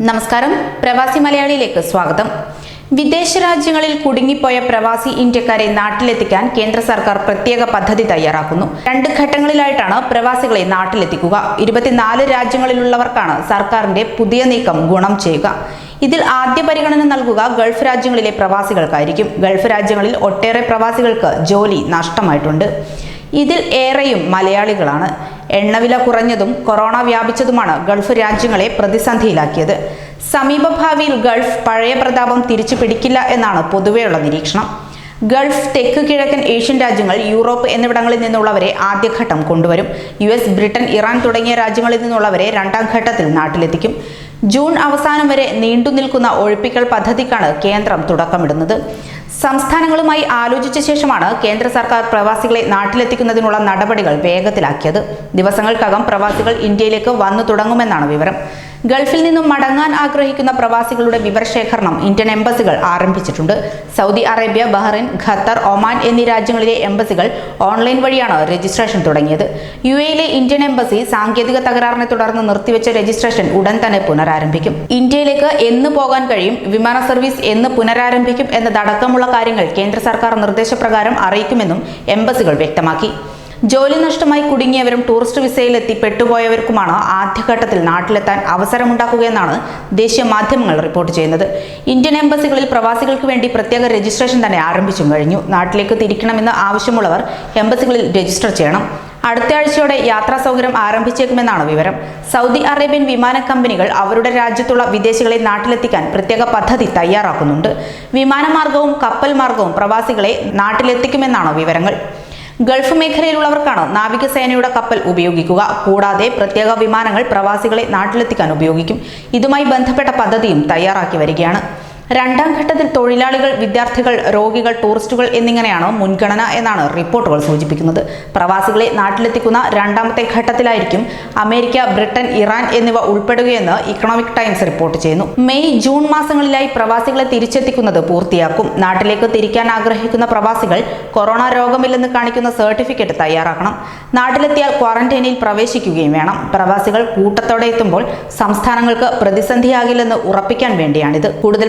നമസ്കാരം. പ്രവാസി മലയാളിയിലേക്ക് സ്വാഗതം. വിദേശ രാജ്യങ്ങളിൽ കുടുങ്ങിപ്പോയ പ്രവാസി ഇന്ത്യക്കാരെ നാട്ടിലെത്തിക്കാൻ കേന്ദ്ര സർക്കാർ പ്രത്യേക പദ്ധതി തയ്യാറാക്കുന്നു. രണ്ട് ഘട്ടങ്ങളിലായിട്ടാണ് പ്രവാസികളെ നാട്ടിലെത്തിക്കുക. ഇരുപത്തിനാല് രാജ്യങ്ങളിലുള്ളവർക്കാണ് സർക്കാരിന്റെ പുതിയ നീക്കം ഗുണം ചെയ്യുക. ഇതിൽ ആദ്യ പരിഗണന നൽകുക ഗൾഫ് രാജ്യങ്ങളിലെ പ്രവാസികൾക്കായിരിക്കും. ഗൾഫ് രാജ്യങ്ങളിൽ ഒട്ടേറെ പ്രവാസികൾക്ക് ജോലി നഷ്ടമായിട്ടുണ്ട്. ഇതിൽ ഏറെയും മലയാളികളാണ്. എണ്ണവില കുറഞ്ഞതും കൊറോണ വ്യാപിച്ചതുമാണ് ഗൾഫ് രാജ്യങ്ങളെ പ്രതിസന്ധിയിലാക്കിയത്. സമീപഭാവിയിൽ ഗൾഫ് പഴയ പ്രതാപം തിരിച്ചു പിടിക്കില്ല എന്നാണ് പൊതുവെയുള്ള നിരീക്ഷണം. ഗൾഫ് തെക്ക് കിഴക്കൻ ഏഷ്യൻ രാജ്യങ്ങൾ യൂറോപ്പ് എന്നിവിടങ്ങളിൽ നിന്നുള്ളവരെ ആദ്യഘട്ടം കൊണ്ടുവരും. യു എസ് ബ്രിട്ടൻ ഇറാൻ തുടങ്ങിയ രാജ്യങ്ങളിൽ നിന്നുള്ളവരെ രണ്ടാം ഘട്ടത്തിൽ നാട്ടിലെത്തിക്കും. ജൂൺ അവസാനം വരെ നീണ്ടു നിൽക്കുന്ന ഒഴിപ്പിക്കൽ പദ്ധതിക്കാണ് കേന്ദ്രം തുടക്കമിടുന്നത്. സംസ്ഥാനങ്ങളുമായി ആലോചിച്ച ശേഷമാണ് കേന്ദ്ര സർക്കാർ പ്രവാസികളെ നാട്ടിലെത്തിക്കുന്നതിനുള്ള നടപടികൾ വേഗത്തിലാക്കിയത്. ദിവസങ്ങൾക്കകം പ്രവാസികൾ ഇന്ത്യയിലേക്ക് വന്നു തുടങ്ങുമെന്നാണ് വിവരം. ഗൾഫിൽ നിന്നും മടങ്ങാൻ ആഗ്രഹിക്കുന്ന പ്രവാസികളുടെ വിവരശേഖരണം ഇന്ത്യൻ എംബസികൾ ആരംഭിച്ചിട്ടുണ്ട്. Saudi Arabia Bahrain Qatar Oman എന്നീ രാജ്യങ്ങളിലെ എംബസികൾ ഓൺലൈൻ വഴിയാണ് രജിസ്ട്രേഷൻ തുടങ്ങിയത്. യു എയിലെ ഇന്ത്യൻ എംബസി സാങ്കേതിക തകരാറിനെ തുടർന്ന് നിർത്തിവെച്ച രജിസ്ട്രേഷൻ ഉടൻ തന്നെ പുനരാരംഭിക്കും. ഇന്ത്യയിലേക്ക് എന്ന് പോകാൻ കഴിയും വിമാന സർവീസ് എന്ന് പുനരാരംഭിക്കും എന്നതടക്കമുള്ള കാര്യങ്ങൾ കേന്ദ്ര സർക്കാർ നിർദ്ദേശപ്രകാരം അറിയിക്കുമെന്നും എംബസികൾ വ്യക്തമാക്കി. ജോലി നഷ്ടമായി കുടുങ്ങിയവരും ടൂറിസ്റ്റ് വിസയിൽ എത്തി പെട്ടുപോയവർക്കുമാണ് ആദ്യഘട്ടത്തിൽ നാട്ടിലെത്താൻ അവസരമുണ്ടാക്കുകയെന്നാണ് ദേശീയ മാധ്യമങ്ങൾ റിപ്പോർട്ട് ചെയ്യുന്നത്. ഇന്ത്യൻ എംബസികളിൽ പ്രവാസികൾക്ക് വേണ്ടി പ്രത്യേക രജിസ്ട്രേഷൻ തന്നെ ആരംഭിച്ചും കഴിഞ്ഞു. നാട്ടിലേക്ക് തിരിക്കണമെന്ന് ആവശ്യമുള്ളവർ എംബസികളിൽ രജിസ്റ്റർ ചെയ്യണം. അടുത്ത ആഴ്ചയോടെ യാത്രാ സൗകര്യം ആരംഭിച്ചേക്കുമെന്നാണ് വിവരം. സൗദി അറേബ്യൻ വിമാന കമ്പനികൾ അവരുടെ രാജ്യത്തുള്ള വിദേശികളെ നാട്ടിലെത്തിക്കാൻ പ്രത്യേക പദ്ധതി തയ്യാറാക്കുന്നുണ്ട്. വിമാനമാർഗവും കപ്പൽ മാർഗവും പ്രവാസികളെ നാട്ടിലെത്തിക്കുമെന്നാണ് വിവരങ്ങൾ. ഗൾഫ് മേഖലയിലുള്ളവർക്കാണ് നാവികസേനയുടെ കപ്പൽ ഉപയോഗിക്കുക. കൂടാതെ പ്രത്യേക വിമാനങ്ങൾ പ്രവാസികളെ നാട്ടിലെത്തിക്കാൻ ഉപയോഗിക്കും. ഇതുമായി ബന്ധപ്പെട്ട പദ്ധതിയും തയ്യാറാക്കി വരികയാണ്. രണ്ടാം ഘട്ടത്തിൽ തൊഴിലാളികൾ വിദ്യാർത്ഥികൾ രോഗികൾ ടൂറിസ്റ്റുകൾ എന്നിങ്ങനെയാണ് മുൻഗണന എന്നാണ് റിപ്പോർട്ടുകൾ സൂചിപ്പിക്കുന്നത്. പ്രവാസികളെ നാട്ടിലെത്തിക്കുന്ന രണ്ടാമത്തെ ഘട്ടത്തിലായിരിക്കും അമേരിക്ക ബ്രിട്ടൻ ഇറാൻ എന്നിവ ഉൾപ്പെടുകയെന്ന് ഇക്കണോമിക് ടൈംസ് റിപ്പോർട്ട് ചെയ്യുന്നു. മെയ് ജൂൺ മാസങ്ങളിലായി പ്രവാസികളെ തിരിച്ചെത്തിക്കുന്നത് പൂർത്തിയാക്കും. നാട്ടിലേക്ക് തിരിക്കാൻ ആഗ്രഹിക്കുന്ന പ്രവാസികൾ കൊറോണ രോഗമില്ലെന്ന് കാണിക്കുന്ന സർട്ടിഫിക്കറ്റ് തയ്യാറാക്കണം. നാട്ടിലെത്തിയാൽ ക്വാറന്റൈനിൽ പ്രവേശിക്കുകയും വേണം. പ്രവാസികൾ കൂട്ടത്തോടെ എത്തുമ്പോൾ സംസ്ഥാനങ്ങൾക്ക് പ്രതിസന്ധിയാകില്ലെന്ന് ഉറപ്പിക്കാൻ വേണ്ടിയാണിത്. കൂടുതൽ